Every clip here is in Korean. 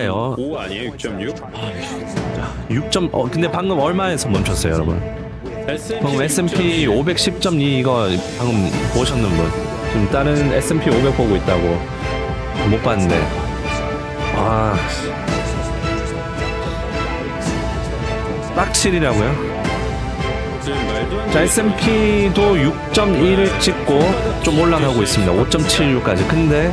예요. 5 아니에요? 6.6? 아, 6점 어 근데 방금 얼마에서 멈췄어요, 여러분? 방금 S&P 510.2 이거 방금 보셨는 분. 지금 다른 S&P 500 보고 있다고 못 봤네. 아. 딱 7이라고요? 자, S&P도 6.1을 찍고 좀 올라가고 있습니다. 5.76까지. 근데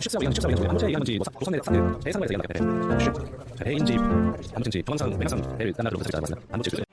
식사와 양식 사와 양식 한번 얘기한 건지 조선대 상대 해상과에서 얘기한 것 같아. 해인지, 암튼지, 동항상, 맹상, 대를 단나로 부탁드립니다. 안부 주세요.